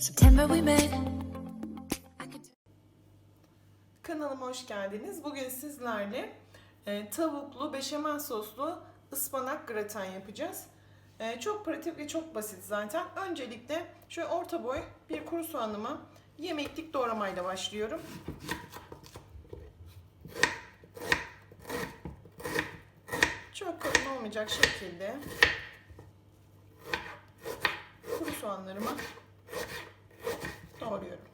September we met. Kanalıma hoş geldiniz. Bugün sizlerle e, tavuklu beşamel soslu ıspanak graten yapacağız. E, çok pratik ve çok basit zaten. Öncelikle şöyle orta boy bir kuru soğanımı yemeklik doğramayla başlıyorum. Çok kalın olmayacak şekilde kuru soğanlarımı doğruyorum.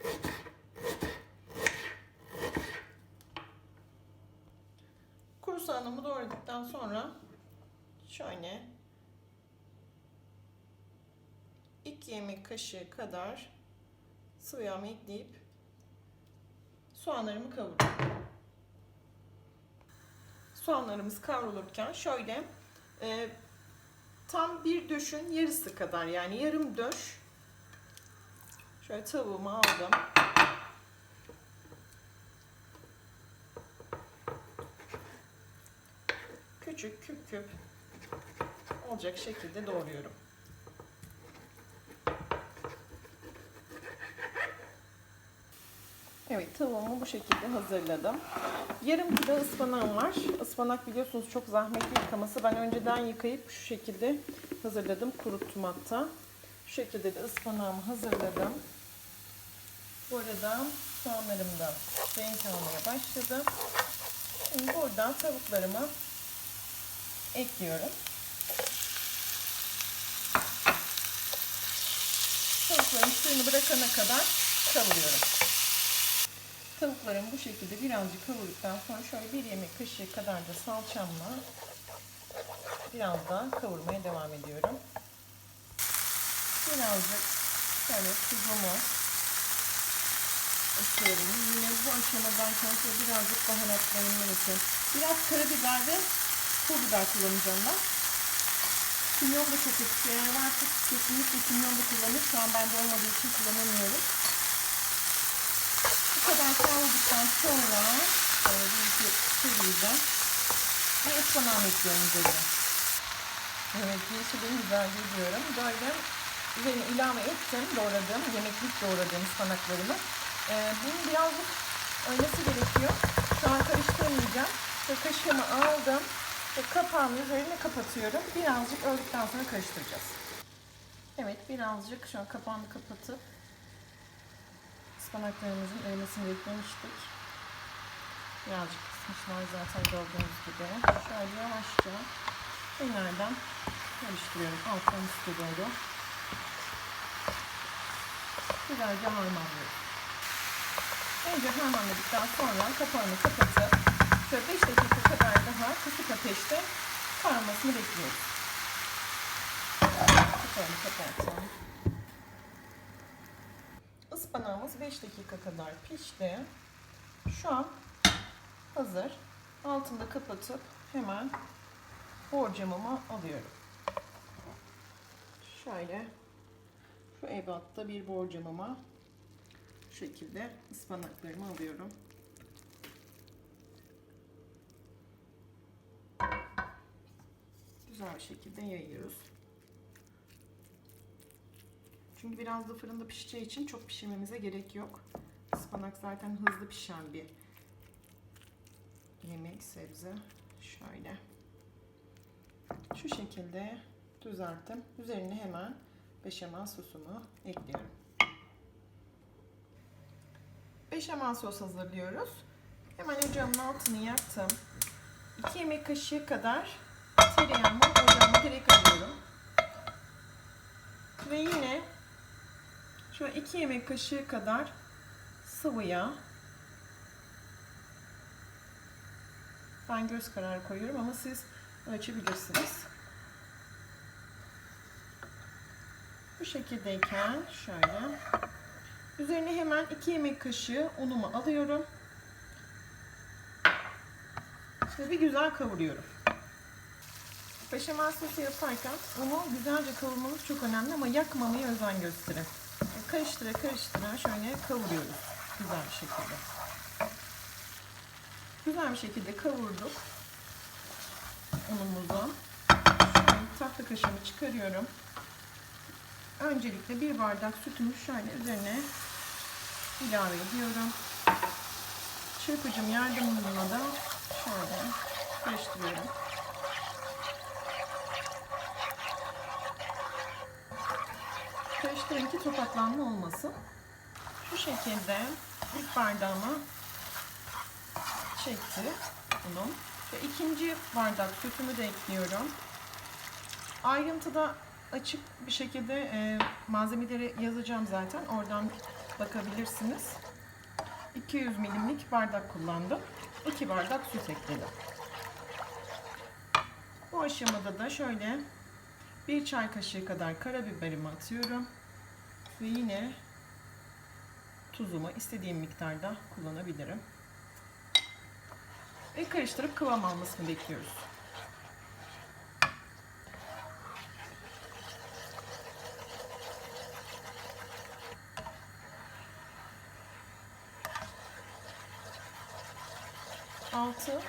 Kuru soğanımı doğradıktan sonra şöyle 2 yemek kaşığı kadar sıvı yağımı ekleyip soğanlarımı kavuruyorum. Soğanlarımız kavrulurken şöyle e, tam bir döşün yarısı kadar yani yarım döş şöyle tavuğumu aldım. küçük küp küp olacak şekilde doğruyorum. Evet tavuğumu bu şekilde hazırladım. Yarım kilo ıspanağım var. Ispanak biliyorsunuz çok zahmetli yıkaması. Ben önceden yıkayıp şu şekilde hazırladım. Kuruttum hatta. Şu şekilde de ıspanağımı hazırladım. Bu arada soğanlarım da renk almaya başladı. Şimdi buradan tavuklarımı ekliyorum. Tavukların suyunu bırakana kadar kavuruyorum. Tavuklarım bu şekilde birazcık kavurduktan sonra şöyle bir yemek kaşığı kadar da salçamla biraz daha kavurmaya devam ediyorum. Birazcık şöyle tuzumu ekliyorum. Yine bu aşamadan sonra birazcık baharatlarımı için biraz karabiber ve pul biber kullanacağım ben. Kimyon da çok yakışıyor. Eğer varsa kesinlikle kimyon da kullanır. Şu an bende olmadığı için kullanamıyorum. Bu kadar kavrulduktan sonra şöyle bir iki çevireceğim. Ve ıspanağımı ekliyorum üzerine. Evet yeşilin güzel gidiyorum. Böyle üzerine ilave ettim doğradığım, yemeklik doğradığım ıspanaklarımı. Ee, bunun birazcık ölmesi gerekiyor. Şu an karıştırmayacağım. Şöyle kaşığımı aldım. Ve kapağını üzerine kapatıyorum. Birazcık öldükten sonra karıştıracağız. Evet birazcık şu an kapağını kapatıp ıspanaklarımızın erimesini beklemiştik. Birazcık kısmışlar zaten gördüğünüz gibi. Şöyle yavaşça kenardan karıştırıyorum. Alttan üstte doğru. Güzelce harmanlıyorum. Önce harmanladıktan sonra kapağını kapatıp şöyle 5 dakika kadar daha kısık ateşte kavrulmasını bekliyoruz. Kapağını kapatalım. Ispanağımız 5 dakika kadar pişti. Şu an hazır. Altını da kapatıp hemen borcamımı alıyorum. Şöyle şu ebatta bir borcamıma şekilde ıspanaklarımı alıyorum. Güzel bir şekilde yayıyoruz. Çünkü biraz da fırında pişeceği için çok pişirmemize gerek yok. Ispanak zaten hızlı pişen bir yemek, sebze. Şöyle. Şu şekilde düzelttim. Üzerine hemen beşamel sosumu ekliyorum. Beşamel sos hazırlıyoruz. Hemen ocağımın altını yaktım. 2 yemek kaşığı kadar tereyağımı ocağıma direkt alıyorum. Ve yine şöyle 2 yemek kaşığı kadar sıvı yağ. Ben göz kararı koyuyorum ama siz ölçebilirsiniz. Bu şekildeyken şöyle üzerine hemen 2 yemek kaşığı unumu alıyorum. Ve bir güzel kavuruyorum. Beşamel sosu yaparken unu güzelce kavurmanız çok önemli ama yakmamaya özen gösterin. Karıştıra karıştıra şöyle kavuruyoruz güzel bir şekilde. Güzel bir şekilde kavurduk unumuzu. Şöyle tahta kaşığımı çıkarıyorum. Öncelikle bir bardak sütümü şöyle üzerine ilave ediyorum. Çırpıcım yardımıyla da şöyle karıştırıyorum. Karıştırın ki topaklanma olmasın. Şu şekilde ilk bardağıma çekti bunun. Ve ikinci bardak sütümü de ekliyorum. Ayrıntıda açık bir şekilde e, malzemeleri yazacağım zaten. Oradan bakabilirsiniz. 200 milimlik bardak kullandım. 2 bardak süt ekledim. Bu aşamada da şöyle bir çay kaşığı kadar karabiberimi atıyorum. Ve yine tuzumu istediğim miktarda kullanabilirim. Ve karıştırıp kıvam almasını bekliyoruz. Altı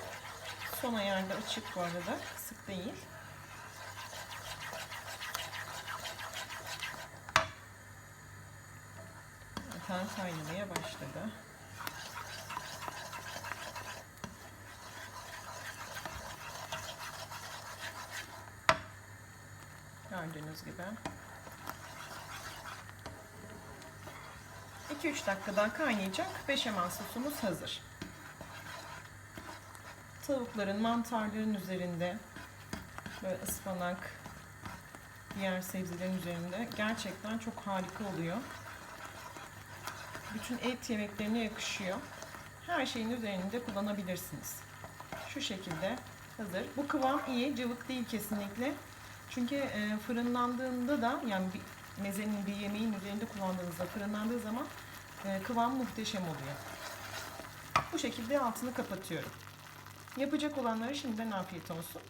son ayarda açık bu arada. Kısık değil. Zaten kaynamaya başladı. Gördüğünüz gibi. 2-3 dakika daha kaynayacak. Beşamel sosumuz hazır. Tavukların, mantarların üzerinde böyle ıspanak, diğer sebzelerin üzerinde gerçekten çok harika oluyor. Bütün et yemeklerine yakışıyor. Her şeyin üzerinde kullanabilirsiniz. Şu şekilde hazır. Bu kıvam iyi, cıvık değil kesinlikle. Çünkü e, fırınlandığında da yani bir mezenin bir yemeğin üzerinde kullandığınızda fırınlandığı zaman e, kıvam muhteşem oluyor. Bu şekilde altını kapatıyorum. Yapacak olanlara şimdiden afiyet olsun.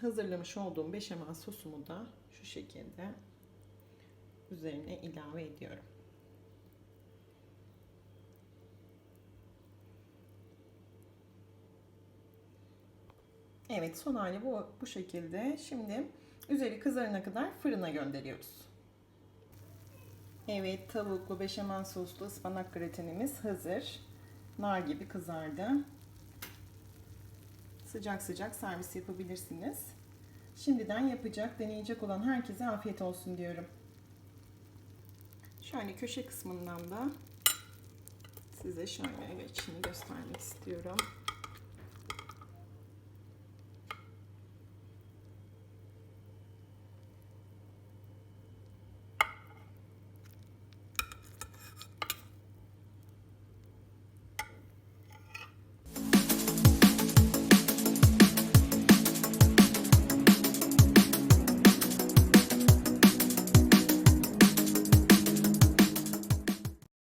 Hazırlamış olduğum beşamel sosumu da şu şekilde üzerine ilave ediyorum. Evet son hali bu, bu şekilde. Şimdi üzeri kızarana kadar fırına gönderiyoruz. Evet tavuklu beşamel soslu ıspanak gratenimiz hazır. Nar gibi kızardı. Sıcak sıcak servis yapabilirsiniz. Şimdiden yapacak, deneyecek olan herkese afiyet olsun diyorum. Şöyle köşe kısmından da size şöyle içini göstermek istiyorum.